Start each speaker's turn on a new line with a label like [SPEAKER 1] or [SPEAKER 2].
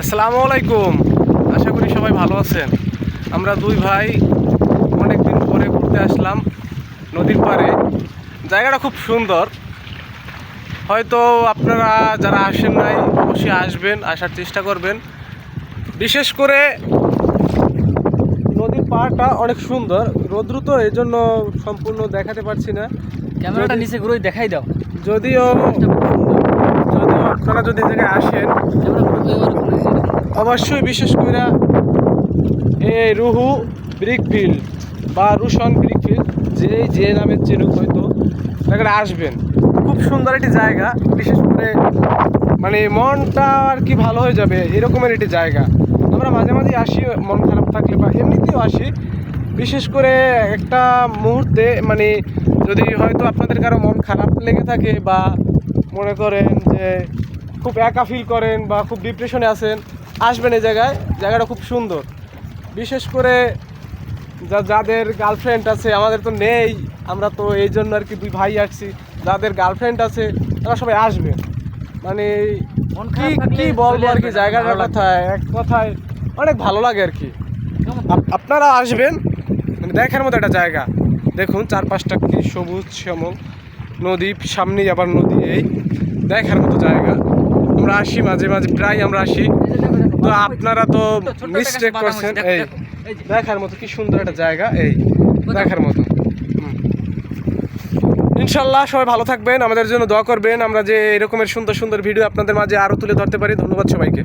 [SPEAKER 1] আসসালামু আলাইকুম। আশা করি সবাই ভালো আছেন। আমরা দুই ভাই অনেক দিন পরে ঘুরতে আসলাম নদীর পাড়ে। জায়গাটা খুব সুন্দর। হয়তো আপনারা যারা আসেন নাই অবশ্যই আসবেন আসার চেষ্টা করবেন। বিশেষ করে নদীর পাড়টা অনেক সুন্দর। রৌদ্র তো এই জন্য সম্পূর্ণ দেখাতে পারছি না।
[SPEAKER 2] ক্যামেরাটা নিচে ঘুরে দেখাই দাও।
[SPEAKER 1] যদিও যদিও আপনারা যদি জায়গায় আসেন অবশ্যই বিশেষ করে এই রুহু ব্রিকফিল্ড বা রুশন ব্রিকফিল্ড যে যে নামে চিনুক হয়তো জায়গাটা আসবেন। খুব সুন্দর একটি জায়গা বিশেষ করে মানে মনটা আর কি ভালো হয়ে যাবে এরকমের একটি জায়গা। আমরা মাঝে মাঝে আসি মন খারাপ থাকলে বা এমনিতেও আসি। বিশেষ করে একটা মুহূর্তে মানে যদি হয়তো আপনাদের কারও মন খারাপ লেগে থাকে বা মনে করেন যে খুব একা ফিল করেন বা খুব ডিপ্রেশনে আছেন আসবেন এই জায়গায়। জায়গাটা খুব সুন্দর। বিশেষ করে যা যাদের গার্লফ্রেন্ড আছে আমাদের তো নেই। আমরা তো এই জন্য আর কি দুই ভাই আসছি। যাদের গার্লফ্রেন্ড আছে তারা সবাই আসবে। মানে কি কি বলব আর কি?
[SPEAKER 2] আসবেন,
[SPEAKER 1] জায়গাটার কথায়? এক কথায় অনেক ভালো লাগে আর কি। আপনারা আসবেন মানে দেখার মতো একটা জায়গা। দেখুন চারপাশটা কি সবুজ শ্যামল। নদী সামনেই আবার নদী এই দেখার মতো জায়গা। আমরা আসি, মাঝে মাঝে প্রায় আমরা আসি। তো আপনারা তো মিস্টেক করছেন, এই দেখার মতো কি সুন্দর একটা জায়গা, এই দেখার মতো। ইনশাল্লাহ সবাই ভালো থাকবেন, আমাদের জন্য দোয়া করবেন। আমরা যে এরকমের সুন্দর সুন্দর ভিডিও আপনাদের মাঝে আরও তুলে ধরতে পারি। ধন্যবাদ সবাইকে।